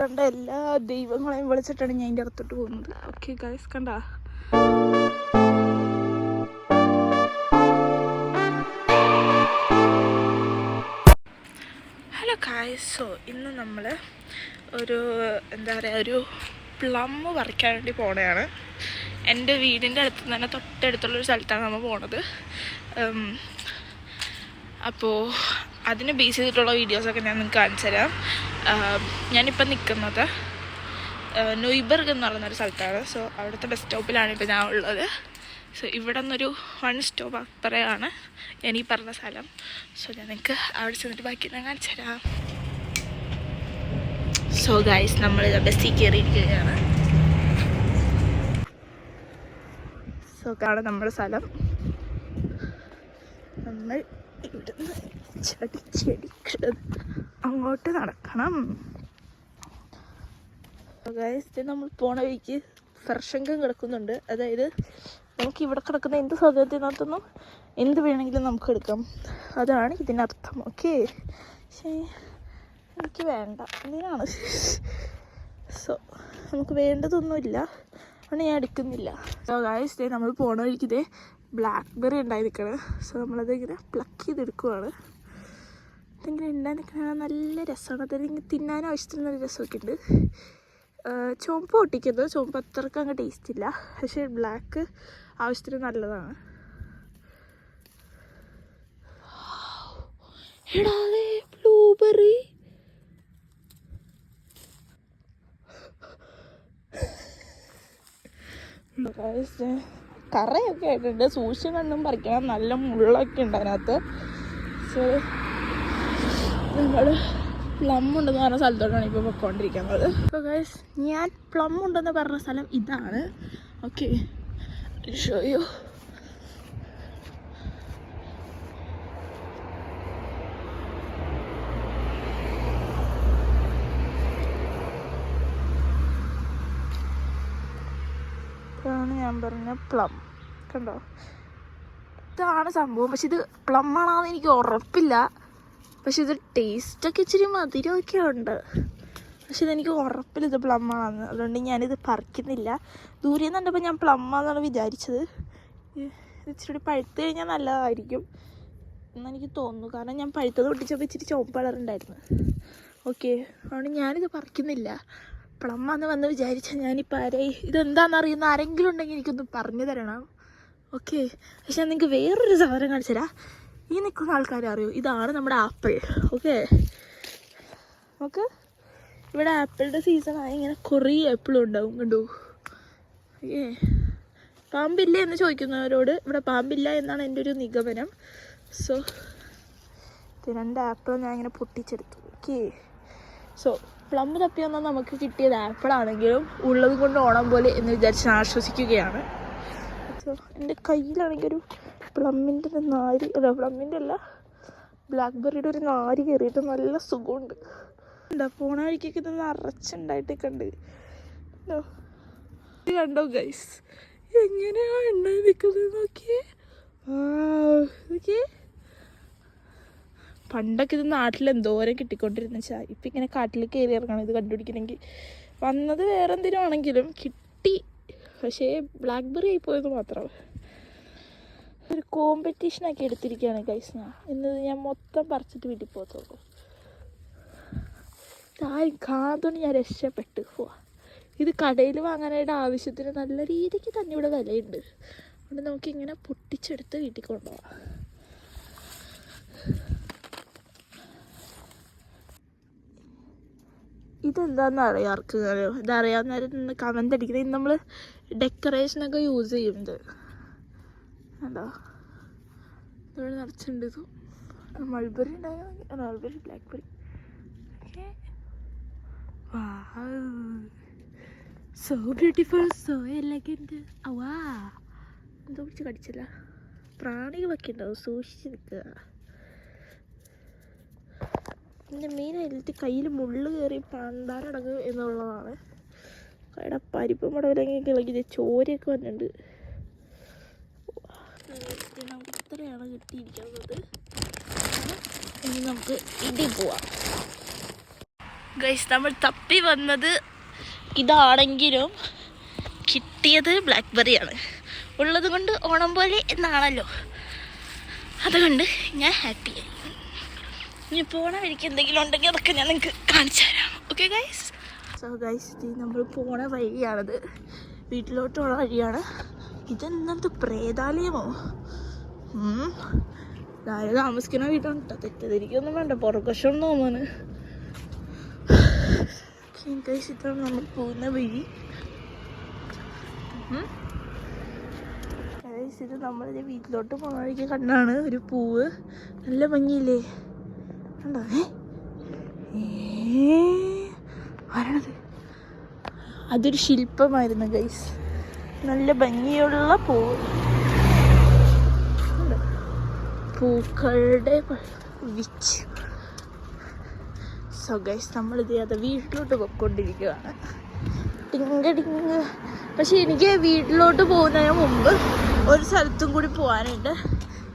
കണ്ട എല്ലാ ദൈവങ്ങളെയും വിളിച്ചിട്ടാണ് ഞാൻ അതിന്റെ അകത്തോട്ട് പോകുന്നത്. ഓക്കെ ഗൈസ് കണ്ട? ഹലോ ഗായ്സ് സോ ഇന്ന് നമ്മൾ ഒരു എന്താ പറയുക ഒരു പ്ലം പറിക്കാൻ വേണ്ടി പോണതാണ് എന്റെ വീടിന്റെ അടുത്ത് തന്നെ തൊട്ടടുത്തുള്ളൊരു സ്ഥലത്താണ് നമ്മൾ പോണത്. അപ്പോൾ അതിനെ ബേസ് ചെയ്തിട്ടുള്ള വീഡിയോസൊക്കെ ഞാൻ നിങ്ങൾക്ക് കാണിച്ചു തരാം ഞാനിപ്പോൾ നിൽക്കുന്നത് നൊയ്ബർഗ് എന്ന് പറയുന്നൊരു സ്ഥലത്താണ്. സോ അവിടുത്തെ ബസ് സ്റ്റോപ്പിലാണ് ഇപ്പോൾ ഞാൻ ഉള്ളത്. സോ ഇവിടെ നിന്നൊരു വൺ സ്റ്റോപ്പ് അപ്പുറയാണ് ഞാൻ ഈ പറഞ്ഞ സ്ഥലം. സോ ഞാൻ നിങ്ങൾക്ക് അവിടെ ചെന്നിട്ട് ബാക്കി ഞാൻ കാണിച്ചു തരാം. സോ ഗൈസ് നമ്മൾ ബസ്സിൽ കയറിയിരിക്കുകയാണ് സോ കാണാം നമ്മുടെ സ്ഥലം. നമ്മൾ ഇവിടുന്ന് ചടി അങ്ങോട്ട് നടക്കണം. നമ്മൾ പോണ വഴിക്ക് ഫർഷങ്കം കിടക്കുന്നുണ്ട്. അതായത് നമുക്ക് ഇവിടെ കിടക്കുന്ന എന്ത് സാധനത്തിനകത്തൊന്നും എന്ത് വേണമെങ്കിലും നമുക്ക് എടുക്കാം. അതാണ് ഇതിനർത്ഥം. ഓക്കെ എനിക്ക് വേണ്ട. ഇതിനാണ് സോ നമുക്ക് വേണ്ടതൊന്നുമില്ല. അതുകൊണ്ട് ഞാൻ എടുക്കുന്നില്ല. സോ ഗായ്സ് നമ്മൾ പോണ വഴിക്ക് ഇതേ ബ്ലാക്ക് ബെറി ഉണ്ടായി നിൽക്കണം. സോ നമ്മളത് ഇങ്ങനെ പ്ലക്ക് ചെയ്തെടുക്കുവാണ്. ഇതിങ്ങനെ ഉണ്ടായി കാണാൻ നല്ല രസമാണ്. അതായത് ഇങ്ങനെ തിന്നാൻ ആവശ്യത്തിന് നല്ല രസമൊക്കെ ഉണ്ട്. ചുമപ്പ് പൊട്ടിക്കുന്നത് ചുവപ്പ് അത്രയ്ക്ക് അങ്ങ് ടേസ്റ്റ് ഇല്ല. പക്ഷേ ബ്ലാക്ക് ആവശ്യത്തിന് നല്ലതാണ്. എടാതെ ബ്ലൂബെറി കറയൊക്കെ ആയിട്ടുണ്ട്. സൂക്ഷിച്ച് കണ്ണും പറിക്കണം. നല്ല മുള്ളൊക്കെ ഉണ്ട് അതിനകത്ത്. സോ നമ്മൾ പ്ലം ഉണ്ടെന്ന് പറഞ്ഞ സ്ഥലത്തോട്ടാണ് ഇപ്പോൾ പൊയ്ക്കൊണ്ടിരിക്കുന്നത് ഞാൻ പ്ലം ഉണ്ടെന്ന് പറഞ്ഞ സ്ഥലം ഇതാണ്. ഓക്കെ ാണ് ഇതാണ് ഞാൻ പറഞ്ഞ പ്ലം. കണ്ടോ? ഇതാണ് സംഭവം. പക്ഷെ ഇത് പ്ലം ആണെന്ന് എനിക്ക് ഉറപ്പില്ല. പക്ഷെ ഇത് ടേസ്റ്റൊക്കെ ഇച്ചിരി മധുരമൊക്കെ ഉണ്ട്. പക്ഷെ ഇതെനിക്ക് ഉറപ്പില്ല ഇത് പ്ലമ്മാണെന്ന് അതുകൊണ്ട് ഞാനിത് പറിക്കുന്നില്ല. ദൂരെ നിന്ന് കണ്ടപ്പോൾ ഞാൻ പ്ലമ്മാന്നാണ് വിചാരിച്ചത്. ഇച്ചിരി പഴുത്ത് കഴിഞ്ഞാൽ നല്ലതായിരിക്കും എന്നെനിക്ക് തോന്നുന്നു. കാരണം ഞാൻ പഴുത്തത് പൊട്ടിച്ചപ്പോൾ ഇച്ചിരി ചുവപ്പ് കളറുണ്ടായിരുന്നു ഓക്കെ അതുകൊണ്ട് ഞാനിത് പറിക്കുന്നില്ല. പ്ലമ്മാന്ന് വന്ന് വിചാരിച്ചാൽ ഞാനിപ്പോൾ ഇതെന്താണെന്ന് അറിയുന്ന ആരെങ്കിലും ഉണ്ടെങ്കിൽ എനിക്കൊന്ന് പറഞ്ഞു തരണം. ഓക്കെ പക്ഷെ ഞാൻ നിങ്ങൾക്ക് വേറൊരു സാധനം കാണിച്ചു തരാം ഈ നിൽക്കുന്ന ആൾക്കാരെ അറിയൂ. ഇതാണ് നമ്മുടെ ആപ്പിൾ. ഓക്കെ നമുക്ക് ഇവിടെ ആപ്പിളിന്റെ സീസണായി ഇങ്ങനെ കുറേ ആപ്പിളും ഉണ്ടാവും. കണ്ടു? ഏ പാമ്പില്ല എന്ന് ചോദിക്കുന്നവരോട് ഇവിടെ പാമ്പില്ല എന്നാണ് എന്റെ ഒരു നിഗമനം. സോ രണ്ട് ആപ്പിൾ ഞാൻ ഇങ്ങനെ പൊട്ടിച്ചെടുത്തു. ഓക്കെ സോ പ്ലം തപ്പി വന്നാൽ നമുക്ക് കിട്ടിയത് ആപ്പിൾ ആണെങ്കിലും ഉള്ളത് കൊണ്ട് ഓണം പോലെ എന്ന് വിചാരിച്ച് ആശ്വസിക്കുകയാണ്. സോ എന്റെ കയ്യിലാണെങ്കിൽ ഒരു പ്ലമ്മിന്റെ ഒരു നാരി അല്ല പ്ലമ്മിന്റെ അല്ല ബ്ലാക്ക്ബെറിയുടെ ഒരു നാരി കയറിയിട്ട് നല്ല സുഖമുണ്ട്. എന്താ പോണ വഴിക്കൊക്കെ ഇത് നിറച്ചുണ്ടായിട്ടൊക്കെ കണ്ടോ. ഗൈസ് എങ്ങനെയാ ഉണ്ടായി നിൽക്കുന്നത് നോക്കിയേ? നോക്കിയേ? പണ്ടൊക്കെ ഇത് നാട്ടിൽ എന്തോരം കിട്ടിക്കൊണ്ടിരുന്ന ചാ ഇപ്പം ഇങ്ങനെ കാട്ടിൽ കയറി ഇറങ്ങണം ഇത് കണ്ടുപിടിക്കണമെങ്കിൽ. വന്നത് വേറെ ആണെങ്കിലും കിട്ടി. പക്ഷേ ബ്ലാക്ക്ബെറി ആയി പോയത് മാത്രം. ഒരു കോമ്പറ്റീഷനൊക്കെ എടുത്തിരിക്കുകയാണ് ഗൈസ് ഞാൻ. എന്നത് ഞാൻ മൊത്തം പറിച്ചിട്ട് വീട്ടിൽ പോകത്തുള്ളൂ ഇതാരും കാണാത്തോണ്ട് ഞാൻ രക്ഷപ്പെട്ട്. പോവാ ഇത് കടയിൽ വാങ്ങാനായിട്ട് ആവശ്യത്തിന് നല്ല രീതിക്ക് തന്നെ ഇവിടെ വിലയുണ്ട്. അതുകൊണ്ട് നമുക്കിങ്ങനെ പൊട്ടിച്ചെടുത്ത് വീട്ടിൽ കൊണ്ടുപോകാം. ഇതെന്താണെന്ന് അറിയാം ആർക്കെങ്കിലും ഇതറിയാവുന്നവരൊന്ന് കമന്റ് അടിക്കുന്നത് ഇത് നമ്മൾ ഡെക്കറേഷനൊക്കെ യൂസ് ചെയ്യുന്നത് കണ്ടോ? ഇവിടെ നിറച്ചുണ്ട് ഇത്. മൾബറി ഉണ്ടായിരുന്നു mulberry blackberry so beautiful so elegant Awam എന്തോ പിടിച്ച് കടിച്ചില്ല. പ്രാണികളൊക്കെ ഉണ്ടാവും. സൂക്ഷിച്ച് നിൽക്കുക. എന്റെ ഹൈലൈറ്റ് കയ്യിൽ മുള്ള് കയറി പണ്ടാരടങ്ങും എന്നുള്ളതാണ്. അവിടെ പരിപ്പ് പടവിലെങ്കിൽ ഇളകി ചോരയൊക്കെ വന്നിട്ടുണ്ട്. ഇത്രയാണ് കിട്ടിയിരിക്കുന്നത്. ഇനി നമുക്ക് ഇടി പോവാം. ഗൈസ് നമ്മൾ തപ്പി വന്നത് ഇതാണെങ്കിലും കിട്ടിയത് ബ്ലാക്ക്ബെറിയാണ് ഉള്ളത് കൊണ്ട് ഓണം പോലെ എന്നാണല്ലോ. അതുകൊണ്ട് ഞാൻ ഹാപ്പിയായി ഇനി പോണ വഴിക്ക് എന്തെങ്കിലും ഉണ്ടെങ്കിൽ അതൊക്കെ ഞാൻ നിങ്ങൾക്ക് കാണിച്ചു തരാം. ഓക്കെ ഗൈസ് സോ ഗൈസ് ഇത് നമ്മൾ പോണ വഴിയാണത്. വീട്ടിലോട്ടുള്ള വഴിയാണ്. ഇതെന്നത് പ്രേതാലയമോ? ഇതാരും താമസിക്കുന്ന വീട്ടാണ് തെറ്റിദ്ധരിക്കൊന്നും വേണ്ട. പുറകശം തോന്നാണ് കഴിച്ചിട്ടാണ് നമ്മൾ പോകുന്ന വഴി. കഴിച്ചിട്ട് നമ്മളിത് വീട്ടിലോട്ട് വഴിക്ക് കണ്ടാണ് ഒരു പൂവ്. നല്ല ഭംഗിയില്ലേ? കണ്ടോ? അതൊരു ശില്പമായിരുന്നു ഗൈസ് നല്ല ഭംഗിയുള്ള പൂവ്? പൂക്കളുടെ വിച്ച് സോ ഗൈസ് നമ്മളിത് അത് വീട്ടിലോട്ട് പൊയ്ക്കൊണ്ടിരിക്കുകയാണ് ടിങ്ക ടിങ്. പക്ഷെ എനിക്ക് വീട്ടിലോട്ട് പോകുന്നതിന് മുമ്പ് ഒരു സ്ഥലത്തും കൂടി പോകാനുണ്ട്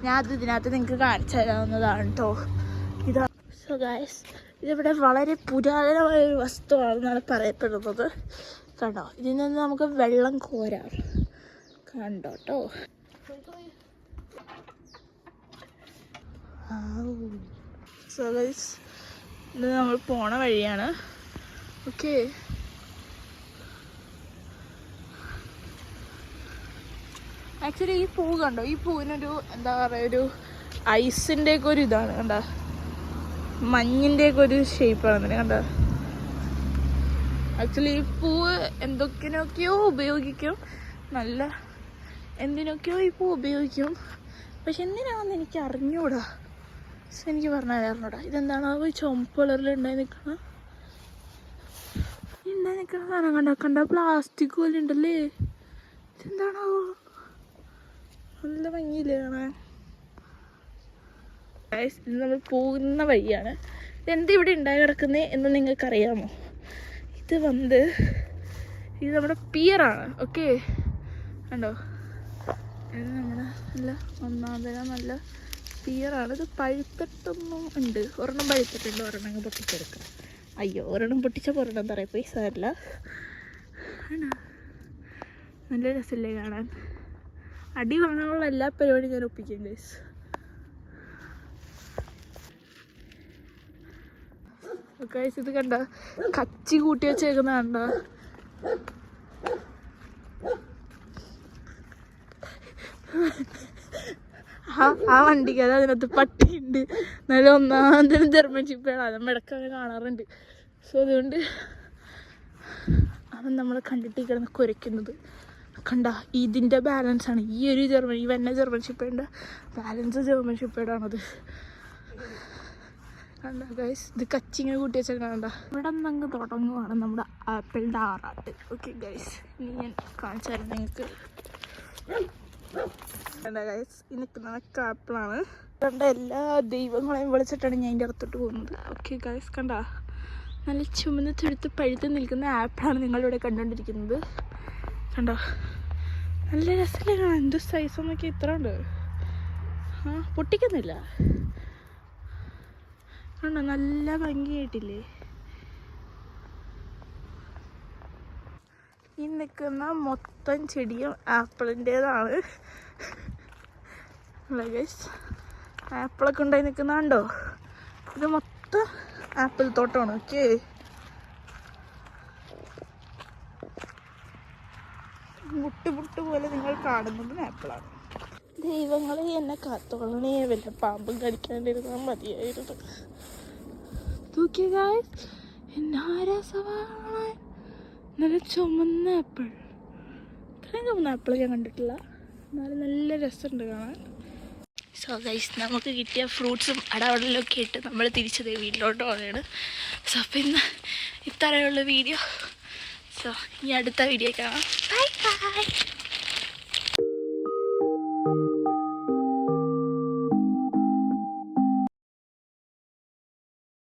ഞാൻ അത് ഇതിനകത്ത് നിങ്ങൾക്ക് കാണിച്ചു തരാവുന്നതാണ് കേട്ടോ ഇതാ. സോ ഇതിവിടെ വളരെ പുരാതനമായ ഒരു വസ്തുവാണെന്നാണ് പറയപ്പെടുന്നത്. കണ്ടോ? ഇതിൽ നിന്ന് നമുക്ക് വെള്ളം കോരാം. കണ്ടോ കേട്ടോ സോ ഗൈസ് ഇത് നമ്മൾ പോണ വഴിയാണ്. ഓക്കെ ആക്ച്വലി ഈ പൂ കണ്ടോ? ഈ പൂവിനൊരു എന്താ പറയുക ഒരു ഐസിന്റെ ഒക്കെ ഒരു ഇതാണ് കണ്ട? മഞ്ഞിന്റെ ഒക്കെ ഒരു ഷേപ്പാണ് കണ്ടോ? ആക്ച്വലി ഈ പൂവ് എന്തൊക്കെയൊക്കെയോ ഉപയോഗിക്കും. നല്ല എന്തിനൊക്കെയോ ഈ പൂ ഉപയോഗിക്കും. പക്ഷെ എന്തിനാണെന്ന് എനിക്ക് അറിഞ്ഞൂടാ എനിക്ക് പറഞ്ഞാൽ അറിഞ്ഞൂടാ. ഇതെന്താണ്? ആ ചുമപ്പ് കളറിൽ ഉണ്ടായി നിൽക്കണ ഉണ്ടായി നിൽക്കണ സാധനം കണ്ട? കണ്ട? പ്ലാസ്റ്റിക് പോലെ ഉണ്ടല്ലേ ഇതെന്താണോ? നല്ല ഭംഗിയില്ലേ കാണാൻ? ഇത് നമ്മൾ പോകുന്ന വഴിയാണ്. ഇതെന്ത് ഇവിടെ ഉണ്ടായി കിടക്കുന്നത് എന്ന് നിങ്ങൾക്കറിയാമോ? ഇത് വന്ന് ഇത് നമ്മുടെ പിയറാണ് ഓക്കെ കണ്ടോ? ഇത് നമ്മുടെ നല്ല ഒന്നാം തരം നല്ല പിയറാണ് ഇത് പഴുത്തിട്ടൊന്നും ഉണ്ട്. ഒരെണ്ണം പഴുത്തിട്ടുണ്ട്. ഒരെണ്ണം അങ്ങ് പൊട്ടിച്ചെടുക്കാം. അയ്യോ ഒരെണ്ണം പൊട്ടിച്ച ഒരെണ്ണം പറയാം പോയി തരില്ല ആണോ? നല്ല രസമല്ലേ കാണാൻ. അടി വാങ്ങാനുള്ള എല്ലാ പരിപാടിയും ഞാൻ ഒപ്പിക്കും ഗൈസ് ഗൈസ് ഇത് കണ്ട? കച്ചി കൂട്ടി വെച്ചേക്കുന്ന കണ്ട? ആ വണ്ടിക്ക് അത് അതിനകത്ത് പട്ടിയുണ്ട്. നല്ല ഒന്നാം തരം ജർമ്മൻ ചിപ്പാണ് അത് നമ്മൾ കാണാറുണ്ട്. സോ അതുകൊണ്ട് അവൻ നമ്മളെ കണ്ടിട്ട് കിടന്ന് കുരയ്ക്കുന്നത്. കണ്ട ഇതിന്റെ ആണ്. ഈ ഒരു ജർമ്മൻ ഈ വന്ന ജർമ്മൻ ഷിപ്പേന്റെ ബാലൻസ് ജർമ്മൻ ഷിപ്പേഡാണത് കണ്ട ഗൈസ് ഇത് കച്ചിങ്ങനെ കൂട്ടി വെച്ചാൽ കണ്ട. ഇവിടെ അങ്ങ് തുടങ്ങുവാണ് നമ്മുടെ ആപ്പിളിന്റെ ആറാട്ട് ഓക്കെ ഗൈസ് ഇനി ഞാൻ കാണിച്ചു തരാം നിങ്ങൾക്ക്. നിൽക്കുന്നതൊക്കെ ആപ്പിളാണ് കണ്ട എല്ലാ ദൈവങ്ങളെയും വിളിച്ചിട്ടാണ് ഞാൻ ഇതിന്റെ അകത്തോട്ട് പോകുന്നത്. ഓക്കെ ഗൈസ് കണ്ട? നല്ല ചുമന്ന് തുരുത്ത് പഴുത്ത് നിൽക്കുന്ന ആപ്പിളാണ് നിങ്ങളിവിടെ കണ്ടുകൊണ്ടിരിക്കുന്നത്. കണ്ടോ? നല്ല രസമല്ലേ കാണാൻ? എന്ത് സൈസ് എന്നൊക്കെ ഇത്ര ഉണ്ട്. ആ പൊട്ടിക്കുന്നില്ല. കണ്ടോ? നല്ല ഭംഗിയായിട്ടില്ലേ? ഈ നിൽക്കുന്ന മൊത്തം ചെടിയും ആപ്പിളിന്റേതാണ്. ആപ്പിളൊക്കെ ഉണ്ടായി നിൽക്കുന്നുണ്ടോ ഇത് മൊത്തം ആപ്പിൾ തോട്ടമാണ് ഓക്കെ മുട്ട് മുട്ട് പോലെ നിങ്ങൾ കാണുന്നത് ആപ്പിളാണ്. ദൈവങ്ങളെ എന്നെ കാത്തോളണേ വല്ല പാമ്പും കടിക്കാണ്ടിരുന്നാൽ മതിയായിരുന്നു. തൂക്കിയ ഗായ്സ് എന്നാരാ സവാള? നല്ല ചുമന്ന ആപ്പിൾ. ഇത്രയും ചുമന്ന ആപ്പിൾ ഞാൻ കണ്ടിട്ടില്ല. എന്നാലും നല്ല രസമുണ്ട് കാണാൻ. സോ ഗൈസ് നമുക്ക് കിട്ടിയ ഫ്രൂട്ട്സും അടവടലൊക്കെ ഇട്ട് നമ്മൾ തിരിച്ചത് വീട്ടിലോട്ട് പോവുകയാണ്. സോ അപ്പോൾ ഇന്ന് ഇത്രയുള്ള വീഡിയോ. സോ ഇനി അടുത്ത വീഡിയോ കാണാം. Bye bye